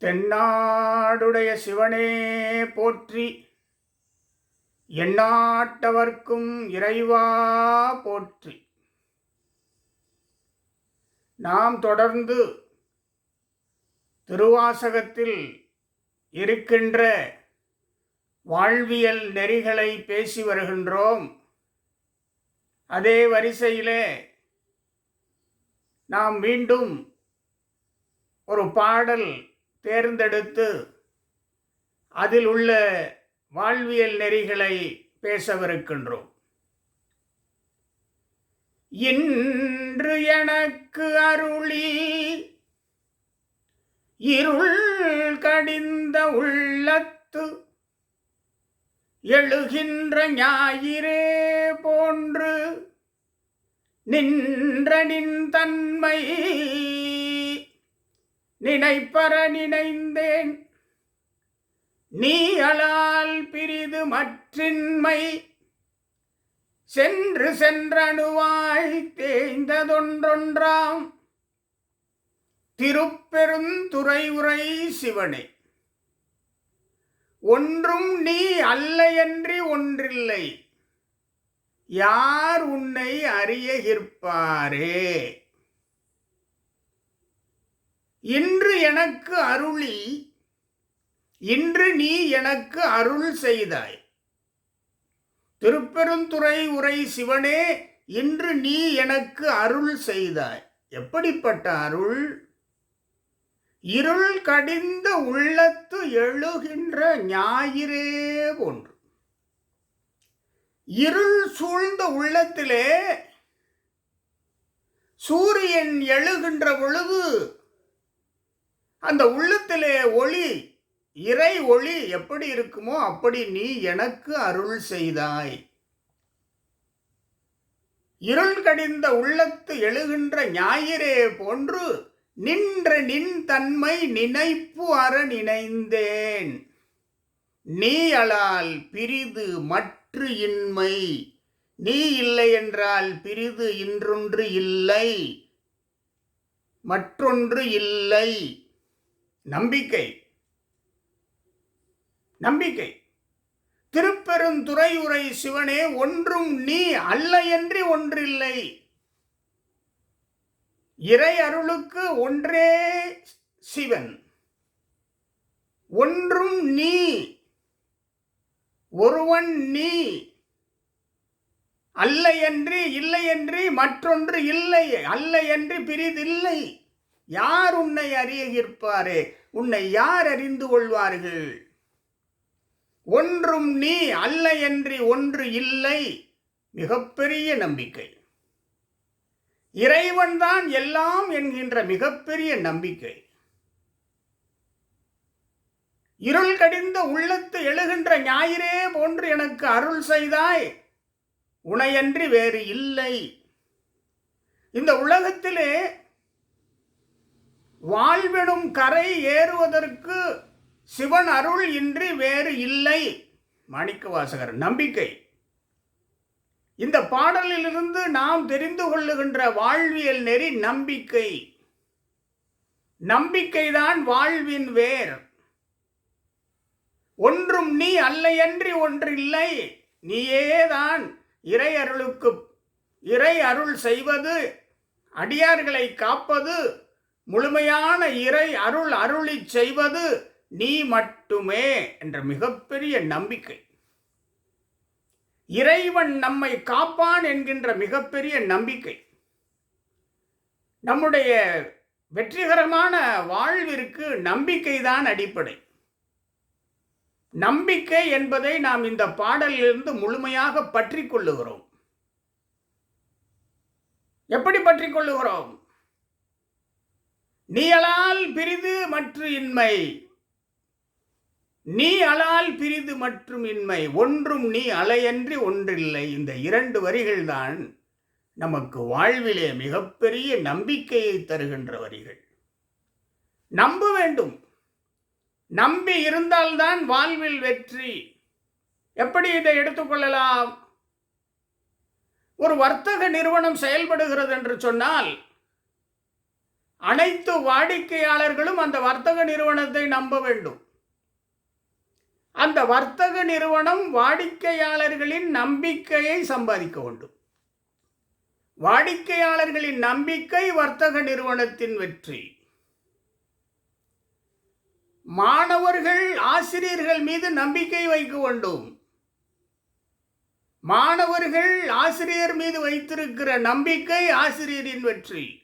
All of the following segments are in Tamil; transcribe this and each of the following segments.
தென்னாடுடைய சிவனே போற்றி. எண்ணாட்டவர்க்கும் இறைவா போற்றி. நாம் தொடர்ந்து திருவாசகத்தில் இருக்கின்ற வாழ்வியல் நெறிகளை பேசி வருகின்றோம். அதே வரிசையிலே நாம் மீண்டும் ஒரு பாடல் தேர்ந்தெடுத்து அதில் உள்ள வாழ்வியல் நெறிகளை பேசவிருக்கின்றோம். இன்று எனக்கு அருளி இருள் கடிந்த உள்ளத்து எழுகின்ற ஞாயிறே போன்று நின்ற நின் தன்மை நினைப்பற நினைந்தேன். நீ அலால் பிரிது மற்றின்மை. சென்று சென்றணுவாய் தேய்ந்ததொன்றொன்றாம். திருப்பெருந்துறை உரை சிவனே. ஒன்றும் நீ அல்லையன்றி ஒன்றில்லை. யார் உன்னை அறியகிற்பாரே இன்று எனக்கு அருளி இன்று நீ எனக்கு அருள் செய்தாய். திருப்பெருந்துறை உரை சிவனே இன்று நீ எனக்கு அருள் செய்தாய். எப்படிப்பட்ட அருள்? இருள் கடிந்த உள்ளத்து எழுகின்ற ஞாயிறே ஒன்று இருள் சூழ்ந்த உள்ளத்திலே சூரியன் எழுகின்ற பொழுது அந்த உள்ளத்திலே ஒளி இறை ஒளி எப்படி இருக்குமோ அப்படி நீ எனக்கு அருள் செய்தாய். இருள் கடிந்த உள்ளத்து எழுகின்ற ஞாயிறே போன்று நின்ற நின் தன்மை நினைப்பு அற நினைந்தேன். நீயலால் பிரிது மற்று இன்மை நீ இல்லை என்றால் பிரிது இன்றொன்று இல்லை மற்றொன்று இல்லை. நம்பிக்கை. நம்பிக்கை. திருப்பெருந்துறை உரை சிவனே ஒன்றும் நீ அல்ல என்று ஒன்றில்லை. இறை அருளுக்கு ஒன்றே சிவன். ஒன்றும் நீ ஒருவன் நீ அல்ல என்று இல்லை என்று மற்றொன்று இல்லை. அல்ல என்று பிரிதில்லை யார் உன்னை அறியகிற்பாரே உன்னை யார் அறிந்து கொள்வார்கள்? ஒன்றும் நீ அல்ல என்று ஒன்று இல்லை. மிகப்பெரிய நம்பிக்கை. இறைவன்தான் எல்லாம் என்கின்ற மிகப்பெரிய நம்பிக்கை. இருள் கடிந்த உள்ளத்து எழுகின்ற ஞாயிறே போன்று எனக்கு அருள் செய்தாய். உனையன்றி வேறு இல்லை. இந்த உலகத்திலே வாழ்விடும் கரை ஏறுவதற்கு சிவன் அருள் இன்றி வேறு இல்லை. மாணிக்க வாசகர் நம்பிக்கை. இந்த பாடலிலிருந்து நாம் தெரிந்து கொள்ளுகின்ற வாழ்வியல் நெறி நம்பிக்கை. நம்பிக்கைதான் வாழ்வின் வேர். ஒன்றும் நீ அல்லையன்றி ஒன்றில்லை. நீயேதான் இறை அருளுக்கு இறை அருள் செய்வது அடியார்களை காப்பது முழுமையான இறை அருள் அருளி செய்வது நீ மட்டுமே என்ற மிகப்பெரிய நம்பிக்கை. இறைவன் நம்மை காப்பான் என்கின்ற மிகப்பெரிய நம்பிக்கை. நம்முடைய வெற்றிகரமான வாழ்விற்கு நம்பிக்கைதான் அடிப்படை. நம்பிக்கை என்பதை நாம் இந்த பாடலிலிருந்து முழுமையாக பற்றி கொள்ளுகிறோம். எப்படி பற்றி கொள்ளுகிறோம்? நீ அலால் பிரிது மற்ற இன்மை. நீ அலால் பிரிது மற்றும் இன்மை. ஒன்றும் நீ அலையன்றி ஒன்றில்லை. இந்த இரண்டு வரிகள்தான் நமக்கு வாழ்விலே மிகப்பெரிய நம்பிக்கையை தருகின்ற வரிகள். நம்ப வேண்டும். நம்பி இருந்தால்தான் வாழ்வில் வெற்றி. எப்படி இதை எடுத்துக்கொள்ளலாம் ஒரு வர்த்தக நிறுவனம் செயல்படுகிறது என்று சொன்னால் அனைத்து வாடிக்கையாளர்களும் அந்த வர்த்தக நிறுவனத்தை நம்ப வேண்டும். அந்த வர்த்தக நிறுவனம் வாடிக்கையாளர்களின் நம்பிக்கையை சம்பாதிக்க வேண்டும். வாடிக்கையாளர்களின் நம்பிக்கை வர்த்தக நிறுவனத்தின் வெற்றி. மாணவர்கள் ஆசிரியர்கள் மீது நம்பிக்கை வைக்க வேண்டும். மாணவர்கள் ஆசிரியர் மீது வைத்திருக்கிற நம்பிக்கை ஆசிரியரின் வெற்றி.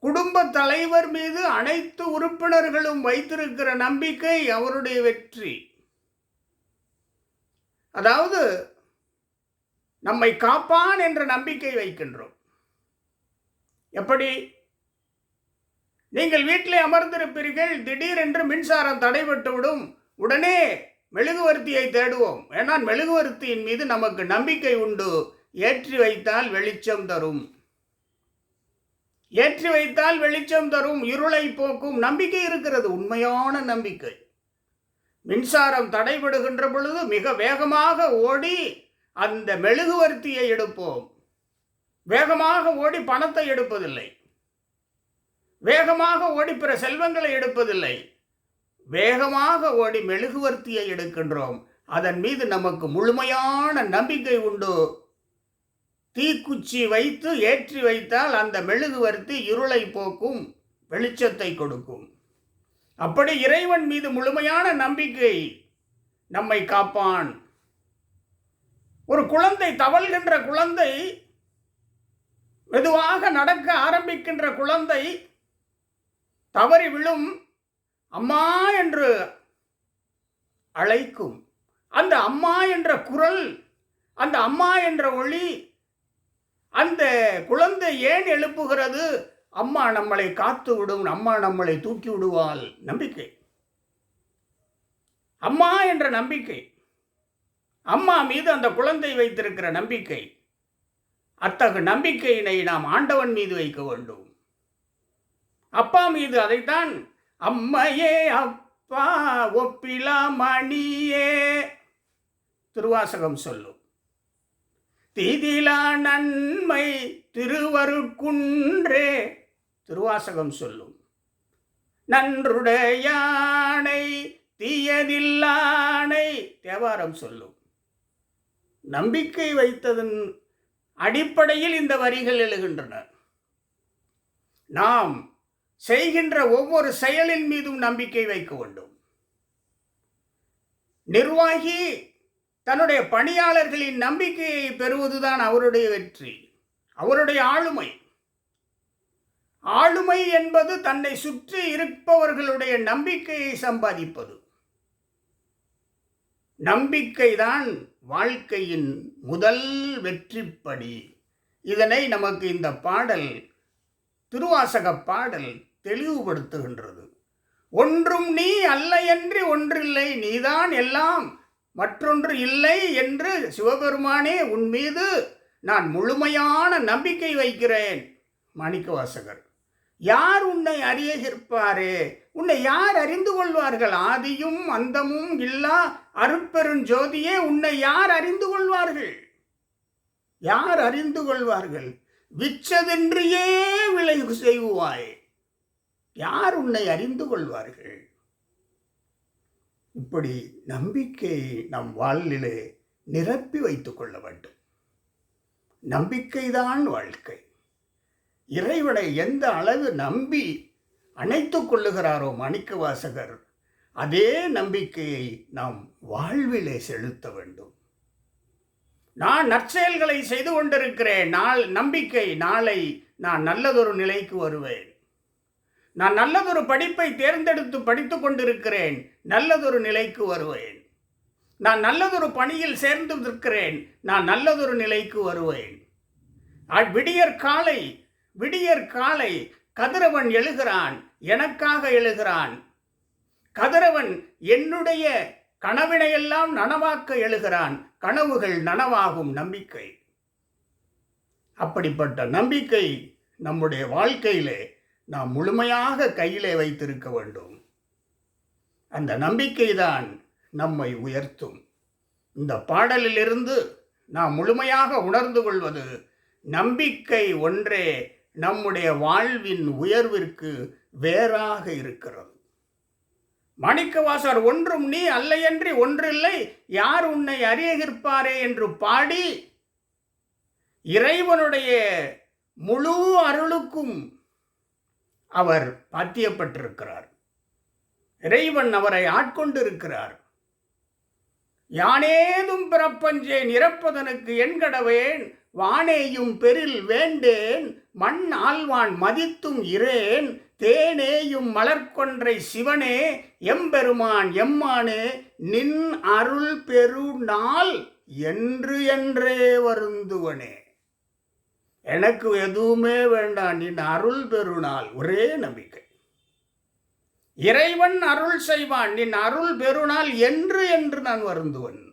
குடும்ப தலைவர் மீது அனைத்து உறுப்பினர்களும் வைத்திருக்கிற நம்பிக்கை அவருடைய வெற்றி. அதாவது நம்மை காப்பான் என்ற நம்பிக்கை வைக்கின்றோம். எப்படி? நீங்கள் வீட்டிலே அமர்ந்திருப்பீர்கள் திடீரென்று மின்சாரம் தடைபட்டுவிடும் உடனே மெழுகுவர்த்தியை தேடுவோம். ஏன்னா மெழுகுவர்த்தியின் மீது நமக்கு நம்பிக்கை உண்டு. ஏற்றி வைத்தால் வெளிச்சம் தரும். ஏற்றி வைத்தால் வெளிச்சம் தரும் இருளை போக்கும் நம்பிக்கை இருக்கிறது உண்மையான நம்பிக்கை. மின்சாரம் தடைபடுகின்ற பொழுது மிக வேகமாக ஓடி அந்த மெழுகுவர்த்தியை எடுப்போம். வேகமாக ஓடி பணத்தை எடுப்பதில்லை. வேகமாக ஓடி பிற செல்வங்களை எடுப்பதில்லை. வேகமாக ஓடி மெழுகுவர்த்தியை எடுக்கின்றோம். அதன் மீது நமக்கு முழுமையான நம்பிக்கை உண்டு. தீக்குச்சி வைத்து ஏற்றி வைத்தால் அந்த மெழுகுவர்த்தி இருளை போக்கும் வெளிச்சத்தை கொடுக்கும். அப்படி இறைவன் மீது முழுமையான நம்பிக்கை நம்மை காப்பான். ஒரு குழந்தை தவழ்கின்ற குழந்தை மெதுவாக நடக்க ஆரம்பிக்கின்ற குழந்தை தவறி விழும் அம்மா என்று அழைக்கும். அந்த அம்மா என்ற குரல் அந்த அம்மா என்ற ஒளி அந்த குழந்தை ஏன் எழுப்புகிறது? அம்மா நம்மளை காத்து விடும் அம்மா நம்மளை தூக்கி விடுவாள். நம்பிக்கை. அம்மா என்ற நம்பிக்கை. அம்மா மீது அந்த குழந்தை வைத்திருக்கிற நம்பிக்கை. அத்தகு நம்பிக்கையினை நாம் ஆண்டவன் மீது வைக்க வேண்டும். அப்பா மீது அதைத்தான் அம்மையே அப்பா ஒப்பிலா மணியே திருவாசகம் சொல்லும். தீதிலா நன்மை திருவருக்குன்றே திருவாசகம் சொல்லும். நன்றுடையானை தீயதில்லானை தேவாரம் சொல்லும். நம்பிக்கை வைத்ததன் அடிப்படையில் இந்த வரிகள் எழுகின்றன. நாம் செய்கின்ற ஒவ்வொரு செயலின் மீதும் நம்பிக்கை வைக்க வேண்டும். நிர்வாகி தன்னுடைய பணியாளர்களின் நம்பிக்கையை பெறுவதுதான் அவருடைய வெற்றி அவருடைய ஆளுமை. ஆளுமை என்பது தன்னை சுற்றி இருப்பவர்களுடைய நம்பிக்கையை சம்பாதிப்பது. நம்பிக்கைதான் வாழ்க்கையின் முதல் வெற்றிப்படி. இதனை நமக்கு இந்த பாடல் திருவாசக பாடல் தெளிவுபடுத்துகின்றது. ஒன்றும் நீ அல்லையன்றி ஒன்றில்லை நீதான் எல்லாம். மற்றொன்று இல்லை என்று சிவபெருமானே உன் மீது நான் முழுமையான நம்பிக்கை வைக்கிறேன். மாணிக்கவாசகர் யார் உன்னை அறியகிருப்பாரே உன்னை யார் அறிந்து கொள்வார்கள்? ஆதியும் அந்தமும் இல்லா அருட்பெருஞ்சோதியே உன்னை யார் அறிந்து கொள்வார்கள்? யார் அறிந்து கொள்வார்கள்? விச்சதென்றியே விளைவு செய்வாய். யார் உன்னை அறிந்து கொள்வார்கள்? இப்படி நம்பிக்கையை நம் வாழ்நிலே நிரப்பி வைத்துக் கொள்ள வேண்டும். நம்பிக்கைதான் வாழ்க்கை. இறைவனை எந்த அளவு நம்பி அணைத்துக் கொள்ளுகிறாரோ மாணிக்க வாசகர் அதே நம்பிக்கையை நாம் வாழ்விலே செலுத்த வேண்டும். நான் நற்செயல்களை செய்து கொண்டிருக்கிறேன். நாள் நம்பிக்கை நாளை நான் நல்லதொரு நிலைக்கு வருவேன். நான் நல்லதொரு படிப்பை தேர்ந்தெடுத்து படித்து கொண்டிருக்கிறேன் நல்லதொரு நிலைக்கு வருவேன். நான் நல்லதொரு பணியில் சேர்ந்து இருக்கிறேன் நான் நல்லதொரு நிலைக்கு வருவேன். விடியற் காலை விடியற் காலை கதிரவன் எழுகிறான் எனக்காக எழுகிறான். கதிரவன் என்னுடைய கனவினையெல்லாம் நனவாக்க எழுகிறான் கனவுகள் நனவாகும் நம்பிக்கை. அப்படிப்பட்ட நம்பிக்கை நம்முடைய வாழ்க்கையிலே நாம் முழுமையாக கையிலே வைத்திருக்க வேண்டும். அந்த நம்பிக்கைதான் நம்மை உயர்த்தும். இந்த பாடலிலிருந்து நாம் முழுமையாக உணர்ந்து கொள்வது நம்பிக்கை ஒன்றே நம்முடைய வாழ்வின் உயர்விற்கு வேறாக இருக்கிறது. மாணிக்கவாசர் ஒன்றும் நீ அல்லையன்றி ஒன்றில்லை. யார் உன்னை அறியகிற்பாரே என்று பாடி இறைவனுடைய முழு அருளுக்கும் அவர் பாத்தியப்பட்டிருக்கிறார். இறைவன் அவரை ஆட்கொண்டிருக்கிறார். யானேதும் பிறப்பஞ்சேன் இறப்பதனுக்கு என்கடவேன் வானேயும் பெரில் வேண்டேன் மண் ஆழ்வான் மதித்தும் இரேன் தேனேயும் மலர்கொன்றை சிவனே எம்பெருமான் எம்மானே நின் அருள் பெருநாள் என்று என்றே வருந்துவனே. எனக்கு எதுவுமே வேண்டாம் நின் அருள் பெருநாள். ஒரே நம்பிக்கை. இறைவன் அருள் செய்வான் நின் அருள் பெருநாள் என்று என்று நான் வருந்துவன்.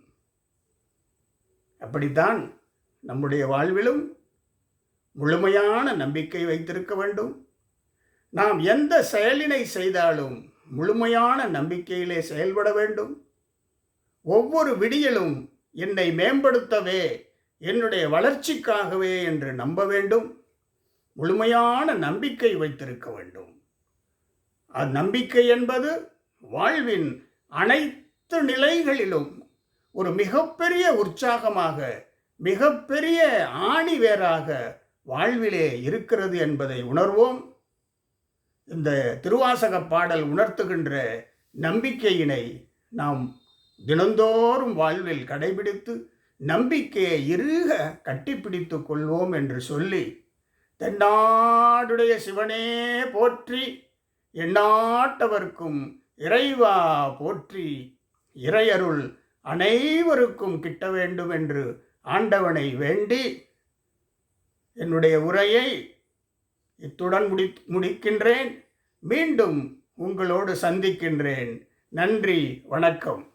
அப்படித்தான் நம்முடைய வாழ்விலும் முழுமையான நம்பிக்கை வைத்திருக்க வேண்டும். நாம் எந்த செயலினை செய்தாலும் முழுமையான நம்பிக்கையிலே செயல்பட வேண்டும். ஒவ்வொரு விடியலும் என்னை மேம்படுத்தவே என்னுடைய வளர்ச்சிக்காகவே என்று நம்ப வேண்டும். முழுமையான நம்பிக்கை வைத்திருக்க வேண்டும். அந்நம்பிக்கை என்பது வாழ்வின் அனைத்து நிலைகளிலும் ஒரு மிகப்பெரிய உற்சாகமாக மிகப்பெரிய ஆணிவேராக வாழ்விலே இருக்கிறது என்பதை உணர்வோம். இந்த திருவாசக பாடல் உணர்த்துகின்ற நம்பிக்கையினை நாம் தினந்தோறும் வாழ்வில் கடைபிடித்து நம்பிக்கையை இறுக கட்டிப்பிடித்து கொள்வோம் என்று சொல்லி தென்னாடுடைய சிவனே போற்றி எந்நாட்டவர்க்கும் இறைவா போற்றி இறையருள் அனைவருக்கும் கிட்ட வேண்டும் என்று ஆண்டவனை வேண்டி என்னுடைய உரையை இத்துடன் முடி முடிக்கின்றேன். மீண்டும் உங்களோடு சந்திக்கின்றேன். நன்றி வணக்கம்.